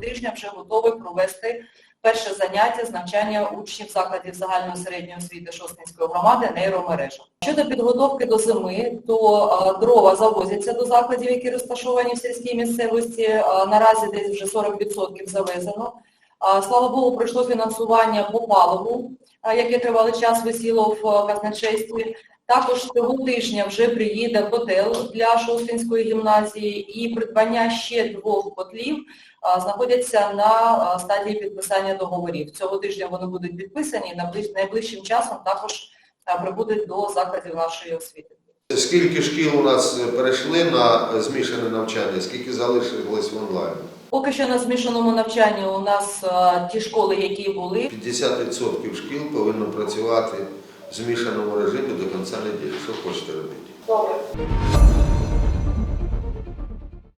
тижня вже готовий провести перше заняття з навчання учнів закладів загальної середньої освіти Шостинської громади нейромережа. Щодо підготовки до зими, то е, дрова завозяться до закладів, які розташовані в сільській місцевості. Е, Наразі десь вже 40% завезено. Е, Слава Богу, пройшло фінансування по паливу, яке тривалий час висіло в казначействі. Також цього тижня вже приїде котел для Шостинської гімназії і придбання ще двох котлів знаходяться на стадії підписання договорів. Цього тижня вони будуть підписані і найближчим часом також прибудуть до закладів нашої освіти. Скільки шкіл у нас перейшли на змішане навчання, скільки залишилось в онлайн? Поки що на змішаному навчанні у нас ті школи, які були, 50% шкіл повинно працювати змішаному режимі до кінця неділі. Що хочете робити? Добре.